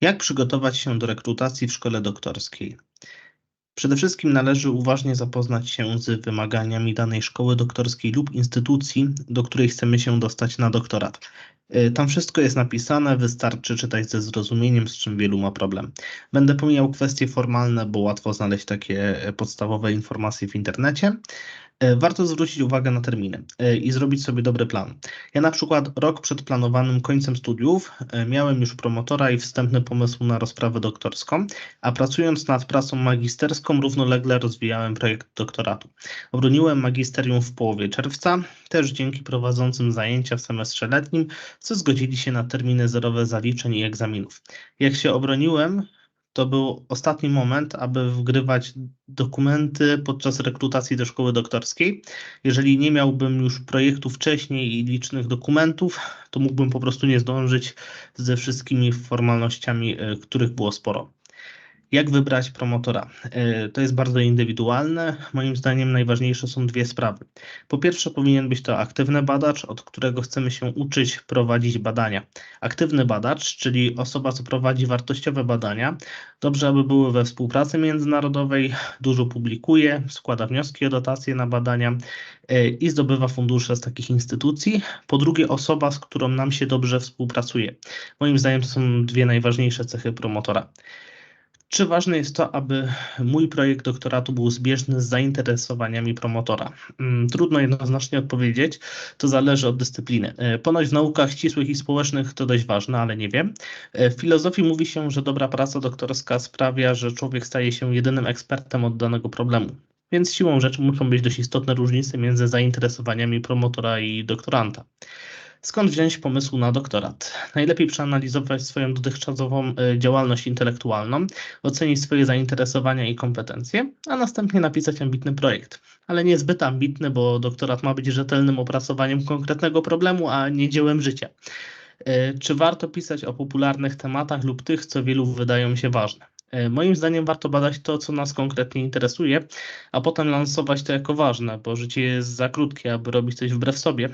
Jak przygotować się do rekrutacji w szkole doktorskiej? Przede wszystkim należy uważnie zapoznać się z wymaganiami danej szkoły doktorskiej lub instytucji, do której chcemy się dostać na doktorat. Y, Tam wszystko jest napisane, wystarczy czytać ze zrozumieniem, z czym wielu ma problem. Będę pomijał kwestie formalne, bo łatwo znaleźć takie e, podstawowe informacje w internecie. E, Warto zwrócić uwagę na terminy e, i zrobić sobie dobry plan. Ja na przykład rok przed planowanym końcem studiów e, miałem już promotora i wstępny pomysł na rozprawę doktorską, a pracując nad pracą magisterską równolegle rozwijałem projekt doktoratu. Obroniłem magisterium w połowie czerwca, też dzięki prowadzącym zajęcia w semestrze letnim, co zgodzili się na terminy zerowe zaliczeń i egzaminów. Jak się obroniłem, to był ostatni moment, aby wgrywać dokumenty podczas rekrutacji do szkoły doktorskiej. Jeżeli nie miałbym już projektu wcześniej i licznych dokumentów, to mógłbym po prostu nie zdążyć ze wszystkimi formalnościami, e, których było sporo. Jak wybrać promotora? E, To jest bardzo indywidualne. Moim zdaniem najważniejsze są dwie sprawy. Po pierwsze, powinien być to aktywny badacz, od którego chcemy się uczyć prowadzić badania. Aktywny badacz, czyli osoba, co prowadzi wartościowe badania, dobrze, aby były we współpracy międzynarodowej, dużo publikuje, składa wnioski o dotacje na badania e, i zdobywa fundusze z takich instytucji. Po drugie, osoba, z którą nam się dobrze współpracuje. Moim zdaniem to są dwie najważniejsze cechy promotora. Czy ważne jest to, aby mój projekt doktoratu był zbieżny z zainteresowaniami promotora? Mm, Trudno jednoznacznie odpowiedzieć, to zależy od dyscypliny. E, Ponoć w naukach ścisłych i społecznych to dość ważne, ale nie wiem. E, W filozofii mówi się, że dobra praca doktorska sprawia, że człowiek staje się jedynym ekspertem od danego problemu. Więc siłą rzeczy muszą być dość istotne różnice między zainteresowaniami promotora i doktoranta. Skąd wziąć pomysł na doktorat? Najlepiej przeanalizować swoją dotychczasową e, działalność intelektualną, ocenić swoje zainteresowania i kompetencje, a następnie napisać ambitny projekt. Ale nie zbyt ambitny, bo doktorat ma być rzetelnym opracowaniem konkretnego problemu, a nie dziełem życia. E, Czy warto pisać o popularnych tematach lub tych, co wielu wydają się ważne? E, Moim zdaniem warto badać to, co nas konkretnie interesuje, a potem lansować to jako ważne, bo życie jest za krótkie, aby robić coś wbrew sobie,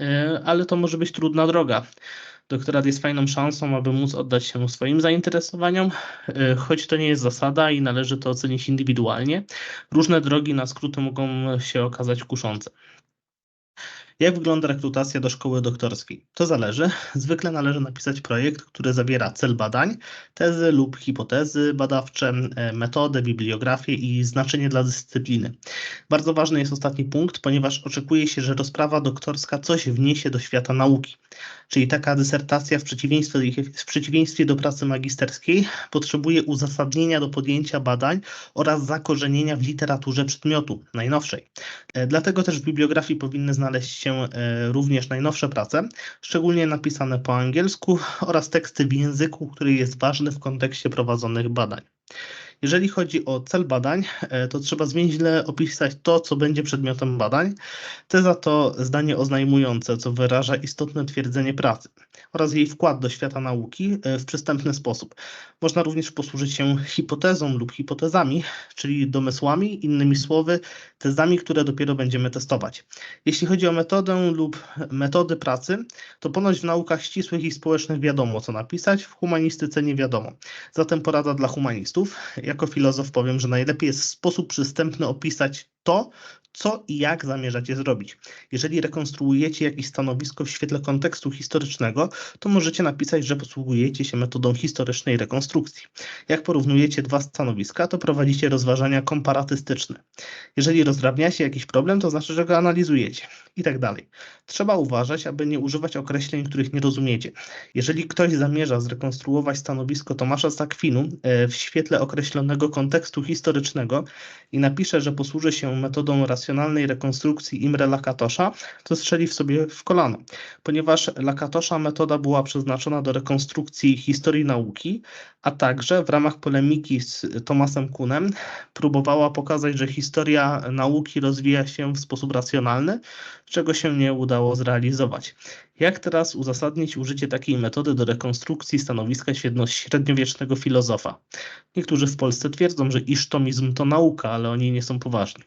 E, ale to może być trudna droga. Doktorat jest fajną szansą, aby móc oddać się swoim zainteresowaniom, e, choć to nie jest zasada i należy to ocenić indywidualnie. Różne drogi na skróty mogą się okazać kuszące. Jak wygląda rekrutacja do szkoły doktorskiej? To zależy. Zwykle należy napisać projekt, który zawiera cel badań, tezy lub hipotezy badawcze, e, metodę, bibliografię i znaczenie dla dyscypliny. Bardzo ważny jest ostatni punkt, ponieważ oczekuje się, że rozprawa doktorska coś wniesie do świata nauki. Czyli taka dysertacja w przeciwieństwie, w przeciwieństwie do pracy magisterskiej potrzebuje uzasadnienia do podjęcia badań oraz zakorzenienia w literaturze przedmiotu najnowszej. E, Dlatego też w bibliografii powinny znaleźć się e, również najnowsze prace, szczególnie napisane po angielsku oraz teksty w języku, który jest ważny w kontekście prowadzonych badań. Jeżeli chodzi o cel badań, e, to trzeba zwięźle opisać to, co będzie przedmiotem badań. Teza to zdanie oznajmujące, co wyraża istotne twierdzenie pracy oraz jej wkład do świata nauki e, w przystępny sposób. Można również posłużyć się hipotezą lub hipotezami, czyli domysłami, innymi słowy, tezami, które dopiero będziemy testować. Jeśli chodzi o metodę lub metody pracy, to ponoć w naukach ścisłych i społecznych wiadomo, co napisać, w humanistyce nie wiadomo. Zatem porada dla humanistów. Jako filozof powiem, że najlepiej jest w sposób przystępny opisać to, co i jak zamierzacie zrobić. Jeżeli rekonstruujecie jakieś stanowisko w świetle kontekstu historycznego, to możecie napisać, że posługujecie się metodą historycznej rekonstrukcji. Jak porównujecie dwa stanowiska, to prowadzicie rozważania komparatystyczne. Jeżeli rozdrabniacie jakiś problem, to znaczy, że go analizujecie i tak dalej. Trzeba uważać, aby nie używać określeń, których nie rozumiecie. Jeżeli ktoś zamierza zrekonstruować stanowisko Tomasza z Akwinu e, w świetle określonego kontekstu historycznego i napisze, że posłuży się metodą racjonalnej rekonstrukcji Imre Lakatosza, to strzeli w sobie w kolano, ponieważ Lakatosza metoda była przeznaczona do rekonstrukcji historii nauki, a także w ramach polemiki z Tomasem Kuhnem próbowała pokazać, że historia nauki rozwija się w sposób racjonalny, czego się nie udało zrealizować. Jak teraz uzasadnić użycie takiej metody do rekonstrukcji stanowiska średniowiecznego filozofa? Niektórzy w Polsce twierdzą, że isztomizm to nauka, ale oni nie są poważni.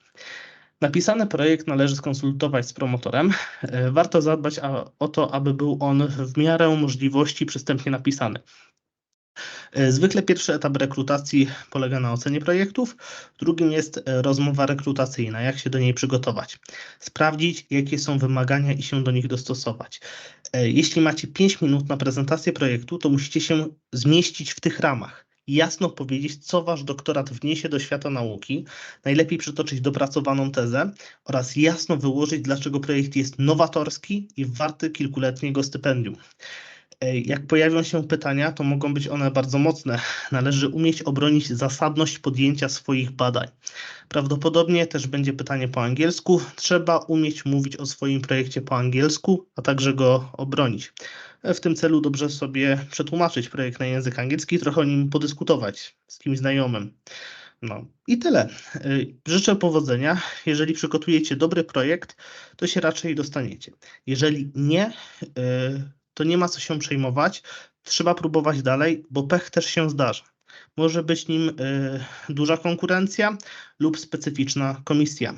Napisany projekt należy skonsultować z promotorem. E, Warto zadbać o to, aby był on w miarę możliwości przystępnie napisany. E, Zwykle pierwszy etap rekrutacji polega na ocenie projektów, drugim jest e, rozmowa rekrutacyjna, jak się do niej przygotować, sprawdzić jakie są wymagania i się do nich dostosować. Jeśli macie 5 minut na prezentację projektu, to musicie się zmieścić w tych ramach. Jasno powiedzieć, co wasz doktorat wniesie do świata nauki, najlepiej przytoczyć dopracowaną tezę oraz jasno wyłożyć, dlaczego projekt jest nowatorski i warty kilkuletniego stypendium. E, Jak pojawią się pytania, to mogą być one bardzo mocne. Należy umieć obronić zasadność podjęcia swoich badań. Prawdopodobnie też będzie pytanie po angielsku. Trzeba umieć mówić o swoim projekcie po angielsku, a także go obronić. W tym celu dobrze sobie przetłumaczyć projekt na język angielski, trochę o nim podyskutować z kimś znajomym. No i tyle. Y, Życzę powodzenia. Jeżeli przygotujecie dobry projekt, to się raczej dostaniecie. Jeżeli nie, y, to nie ma co się przejmować. Trzeba próbować dalej, bo pech też się zdarza. Może być nim y, duża konkurencja lub specyficzna komisja.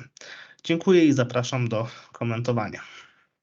Dziękuję i zapraszam do komentowania.